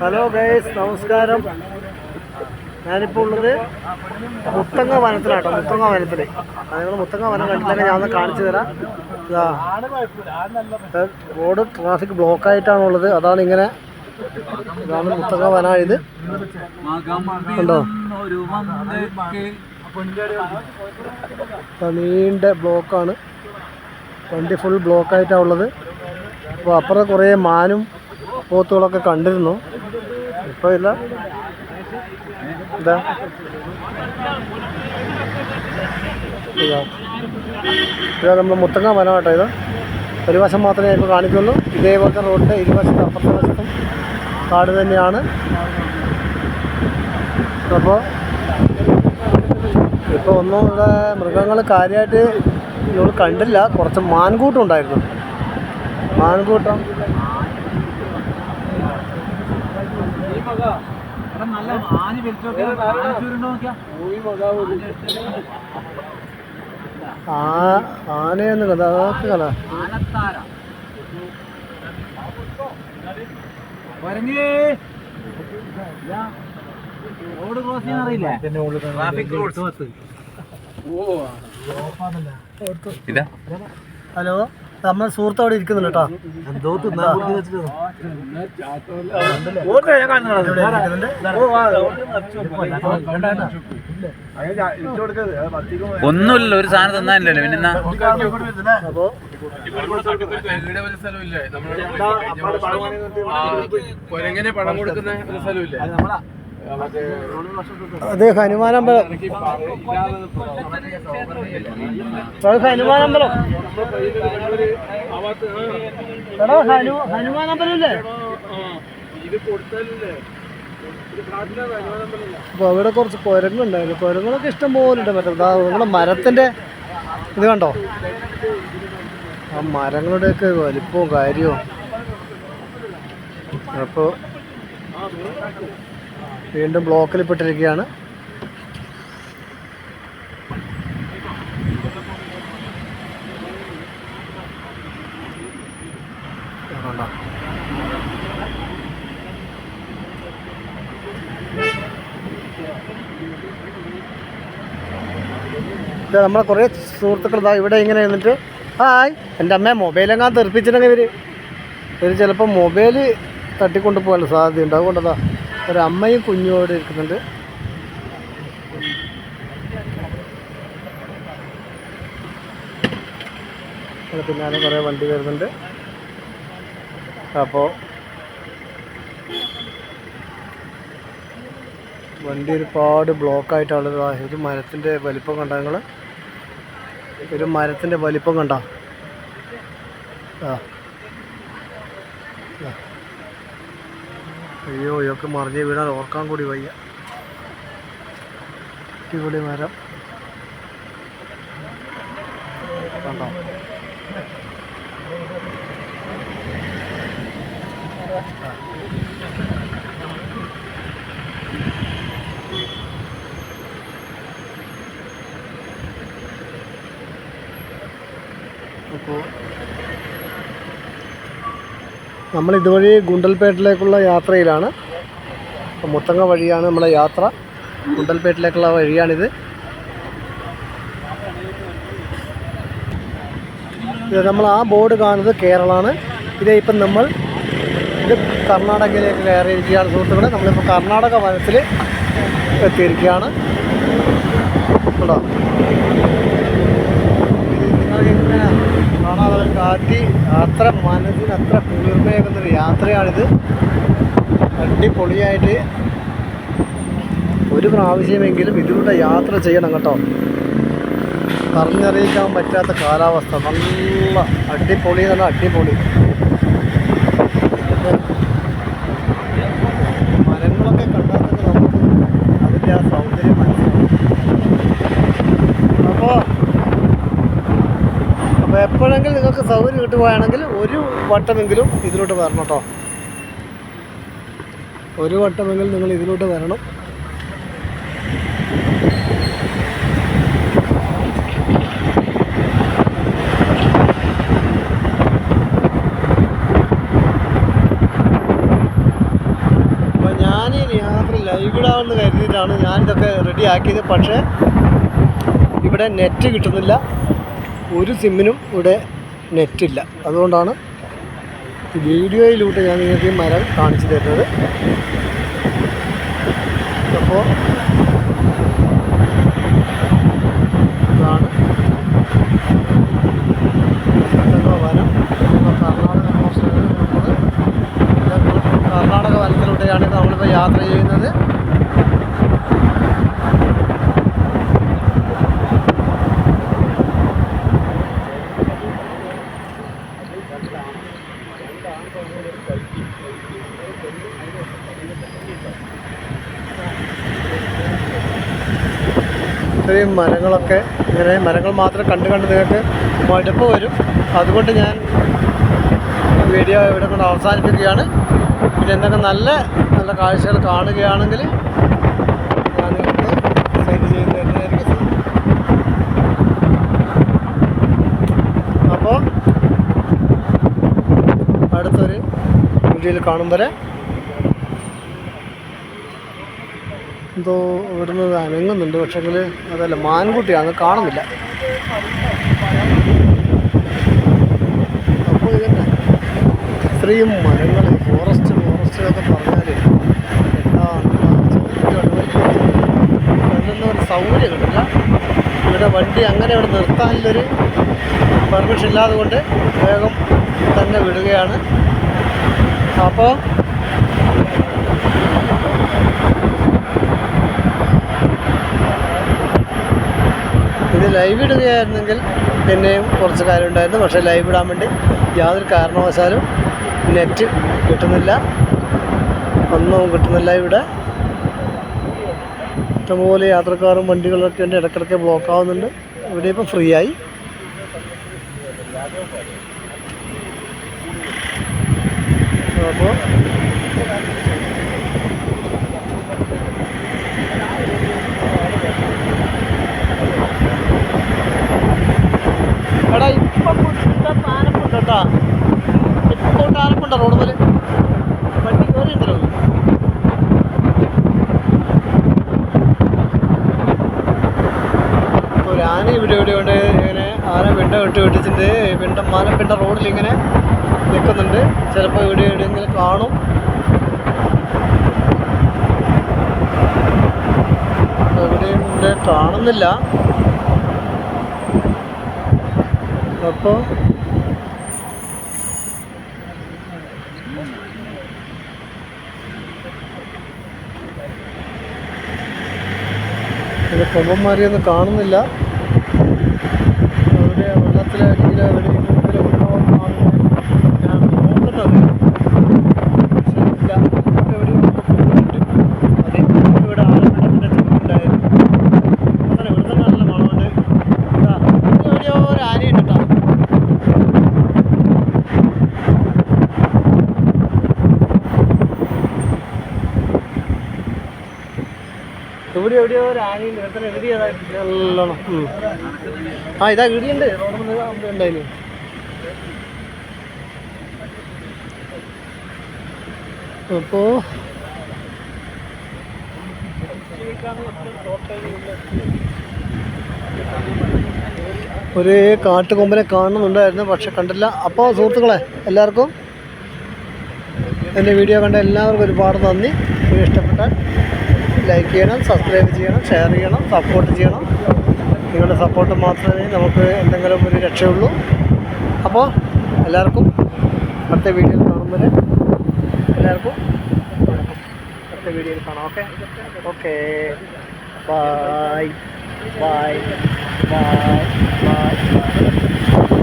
Hello guys നമസ്കാരം. ഞാനിപ്പോൾ ഉള്ളത് മുത്തങ്ങ വനത്തിലാട്ടോ മുത്തങ്ങ വനത്തിൽ നിങ്ങൾ മുത്തങ്ങ വനം കണ്ടിട്ടാണ് ഞാൻ ഒന്ന് കാണിച്ചു തരാം. റോഡ് ട്രാഫിക് ബ്ലോക്ക് ആയിട്ടാണുള്ളത്. അതാണ് ഇങ്ങനെ ഇതാണ് മുത്തങ്ങ വന ഇത് ഉണ്ടോ നീണ്ട ബ്ലോക്കാണ് വണ്ടി ഫുൾ ബ്ലോക്ക് ആയിട്ടാണ് ഉള്ളത് അപ്പോൾ അപ്പുറം കുറേ മാനും പോത്തുകളൊക്കെ കണ്ടിരുന്നു. ഇപ്പോൾ ഇല്ല. ഇതാ. ഇതാ നമ്മൾ മുത്തങ്ങ വനം കേട്ടോ ഇത്. ഒരു വശം മാത്രമേ ഇപ്പോൾ കാണിക്കുള്ളൂ. ഇതേപോലത്തെ റോഡിന്റെ ഇരുവശത്തും അപ്പുറത്തെ വശത്തും കാട് തന്നെയാണ്. അപ്പോൾ ഇപ്പോൾ ഒന്നും ഇവിടെ മൃഗങ്ങൾ കാര്യമായിട്ട് നമ്മൾ കണ്ടില്ല. കുറച്ച് മാൻകൂട്ടം ഉണ്ടായിരുന്നു മാൻകൂട്ടം. നല്ല ആനയൊന്നും കഥ അതൊക്കെ കഥ. ആനത്താര വരങ്ങേ റോഡ് ക്രോസ് ചെയ്യാൻ അറിയില്ലേ? Traffic rules. ഹലോ? നമ്മൾ സുഹൃത്ത് അവിടെ ഇരിക്കുന്നുണ്ട് കേട്ടോ ഒന്നുമില്ല ഒരു സാധനം തന്നാനില്ലല്ലോ പിന്നെ അപ്പോൾ കൊരങ്ങനെ പണം കൊടുക്കുന്ന ഒരു സ്ഥലമില്ലേ അത് ഹനുമാനമ്പലം അത് ഹനുമാനമ്പലം എടാ ഹനു ഹനുമാനമ്പലം ഇല്ലേ അപ്പോൾ അവിടെ കുറച്ച് കുരങ്ങുണ്ടായിരുന്നു. കുരങ്ങുകളൊക്കെ ഇഷ്ടം പോലുണ്ട്. മറ്റേ നമ്മുടെ മരത്തിന്റെ ഇത് കണ്ടോ? ആ മരങ്ങളുടെയൊക്കെ വലിപ്പവും കാര്യവും. അപ്പോൾ വീണ്ടും ബ്ലോക്കിൽ പെട്ടിരിക്കുകയാണ് നമ്മളെ കുറേ സുഹൃത്തുക്കൾ ഇതാ ഇവിടെ ഇങ്ങനെ നിന്നിട്ട് ഹായ് എന്റെ അമ്മ മൊബൈലെങ്ങാൻ തെറിപ്പിച്ചിട്ടുണ്ടെങ്കിൽ ഇവർ ഇവർ ചിലപ്പോൾ മൊബൈൽ തട്ടിക്കൊണ്ട് പോകാനുള്ള സാധ്യതയുണ്ട്. അതുകൊണ്ടതാ ഒരു അമ്മയും കുഞ്ഞും അവിടെ ഇരിക്കുന്നുണ്ട് പിന്നാലെ കുറേ വണ്ടി വരുന്നുണ്ട്. അപ്പോ വണ്ടി ഒരുപാട് ബ്ലോക്ക് ആയിട്ടാണ് ഒരു മരത്തിന്റെ വലിപ്പം കണ്ട നിങ്ങൾ ഒരു മരത്തിന്റെ വലിപ്പം കണ്ട? ആ ആ. അയ്യോ ഇതൊക്കെ മറിഞ്ഞ് വീണാൽ ഓർക്കാൻ കൂടി വയ്യ. അടിപൊളി മരം. കണ്ടോ? അപ്പോൾ നമ്മൾ ഇതുവഴി ഗുണ്ടൽപേട്ടിലേക്കുള്ള യാത്രയിലാണ്. മുത്തങ്ങ വഴിയാണ് നമ്മളെ യാത്ര. ഗുണ്ടൽപേട്ടിലേക്കുള്ള വഴിയാണിത്. നമ്മൾ ആ ബോർഡ് കാണുന്നത് കേരളമാണ് ഇത് ഇപ്പം നമ്മൾ ഇത് കർണാടകയിലേക്ക് കയറിയിരിക്കുകയാണ് സുഹൃത്തുക്കളെ. നമ്മളിപ്പോൾ കർണാടക വനത്തിൽ എത്തിയിരിക്കുകയാണ്. കേട്ടോ കാറ്റ് അത്ര മനസ്സിന് അത്ര കുളിർമയേക്കുന്നൊരു യാത്രയാണിത്. അടിപൊളിയായിട്ട് ഒരു പ്രാവശ്യമെങ്കിലും ഇതിലൂടെ യാത്ര ചെയ്യണം കേട്ടോ. പറഞ്ഞറിയിക്കാൻ പറ്റാത്ത കാലാവസ്ഥ. നല്ല അടിപൊളി നല്ല അടിപൊളി. ഇങ്ങോട്ട് പോയാണെങ്കിൽ ഒരു വട്ടമെങ്കിലും ഇതിലോട്ട് വരണം കേട്ടോ. ഒരു വട്ടമെങ്കിലും നിങ്ങൾ ഇതിലോട്ട് വരണം. അപ്പൊ ഞാൻ യാത്ര ലൈവിടാമെന്ന് കരുതിയിട്ടാണ് ഞാനിതൊക്കെ റെഡി ആക്കിയത്. പക്ഷേ ഇവിടെ നെറ്റ് കിട്ടുന്നില്ല. ഒരു സിമ്മിനും ഇവിടെ നെറ്റില്ല. അതുകൊണ്ടാണ് വീഡിയോയിലൂടെ ഞാൻ നിങ്ങൾക്ക് ഈ മരം കാണിച്ചു തരുന്നത്. അപ്പോൾ കർണാടക നമ്മൾ കർണാടക വനത്തിലൂടെയാണ് നമ്മളിപ്പോൾ യാത്ര ചെയ്യുന്നത്? ഇത്രയും മരങ്ങളൊക്കെ ഇങ്ങനെ മരങ്ങൾ മാത്രം കണ്ട് കണ്ട് നിങ്ങൾക്ക് മടുപ്പ് വരും. അതുകൊണ്ട് ഞാൻ വീഡിയോ ഇവിടെ കൊണ്ട് അവസാനിപ്പിക്കുകയാണ്. പിന്നെ എന്തൊക്കെ നല്ല നല്ല കാഴ്ചകൾ കാണുകയാണെങ്കിൽ അപ്പോൾ അടുത്തൊരു വീഡിയോയിൽ കാണും എന്തോ ഇവിടുന്ന് അനങ്ങുന്നുണ്ട്. പക്ഷെങ്കിൽ അതല്ല മാൻകുട്ടിയാണ് കാണുന്നില്ല. അപ്പോൾ ഇതന്നെ ഇത്രയും മരങ്ങൾ ഫോറസ്റ്റ് ഫോറസ്റ്റ് എന്നൊക്കെ പറഞ്ഞാൽ അതിനൊന്നും ഒരു സൗകര്യം കിട്ടില്ല. ഇവിടെ വണ്ടി അങ്ങനെ ഇവിടെ നിർത്താനുള്ളൊരു പെർമിഷൻ ഇല്ലാതെ കൊണ്ട് വേഗം തന്നെ വിടുകയാണ്. അപ്പോൾ ഇത് ലൈവ് ഇടുകയായിരുന്നെങ്കിൽ പിന്നെയും കുറച്ച് കാര്യം ഉണ്ടായിരുന്നു പക്ഷേ ലൈവ് ഇടാൻ വേണ്ടി യാതൊരു കാരണവശാലും നെറ്റ് കിട്ടുന്നില്ല. ഒന്നും കിട്ടുന്നില്ല ഇവിടെ. ഇഷ്ടംപോലെ യാത്രക്കാരും വണ്ടികളൊക്കെ ഉണ്ട്. ഇടയ്ക്കിടയ്ക്ക് ബ്ലോക്ക് ആവുന്നുണ്ട്. ഇവിടെ ഇപ്പം ഫ്രീ ആയി അപ്പോൾ എടാ ഇപ്പം ഇപ്പം ആനപ്പുണ്ട് കേട്ടാ ഇപ്പം തൊട്ട് ആനപ്പുണ്ടോ റോഡ് പോലെ വണ്ടി കയറിയുണ്ടല്ലോ ഒരു ആന ഇവിടെ ഇവിടെ ഇങ്ങനെ ആന പിണ്ട വിട്ട് വിട്ടിട്ടുണ്ട് പിണ്ട ആന പിണ്ട റോഡിൽ ഇങ്ങനെ നിൽക്കുന്നുണ്ട്. ചിലപ്പോൾ ഇവിടെ എവിടെയെങ്കിലും കാണും. എവിടെയും കാണുന്നില്ല. അപ്പോൾ ഇത് കൊമ്പന്മാരെയൊന്നും കാണുന്നില്ല. വെള്ളത്തിലെങ്കിലും എവിടെയെങ്കിലും ഉണ്ടോ എന്നാണ് ഞാൻ നോക്കുന്നത് പക്ഷേ ഇല്ല ഇവിടെ എവിടെയും പോയിട്ടുണ്ട് അതെ ഇവിടെ ആലപ്പുഴത്തിന്റെ ചുറ്റുണ്ടായിരുന്നു അങ്ങനെ ഇവിടുത്തെ നല്ല മണമുണ്ട് ഇതാ ഇവിടെ എവിടെയോ ഒരു ആനയുണ്ട് കേട്ടോ ഇവിടെ എവിടെയോ ഒരു ആനയുണ്ട് ഇവിടെ എവിടെയാതായിട്ട് നല്ലോണം ഉം. ആ ഇതാ ഇടിയുണ്ട് ഉണ്ടായിരുന്നു അപ്പോ ഒരു കാട്ടുകൊമ്പനെ കാണുന്നുണ്ടായിരുന്നു പക്ഷെ കണ്ടില്ല. അപ്പോൾ സുഹൃത്തുക്കളെ എല്ലാവർക്കും എന്റെ വീഡിയോ കണ്ട എല്ലാവർക്കും ഒരുപാട് നന്ദി. വീഡിയോ ഇഷ്ടപ്പെട്ടാൽ ലൈക്ക് ചെയ്യണം സബ്സ്ക്രൈബ് ചെയ്യണം ഷെയർ ചെയ്യണം സപ്പോർട്ട് ചെയ്യണം. നിങ്ങളുടെ സപ്പോർട്ട് മാത്രമേ നമുക്ക് എന്തെങ്കിലും ഒരു രക്ഷയുള്ളൂ. അപ്പോൾ എല്ലാവർക്കും അടുത്ത വീഡിയോയിൽ കാണുന്നവർ എല്ലാവർക്കും അടുത്ത വീഡിയോയിൽ കാണാം. Okay okay bye bye bye bye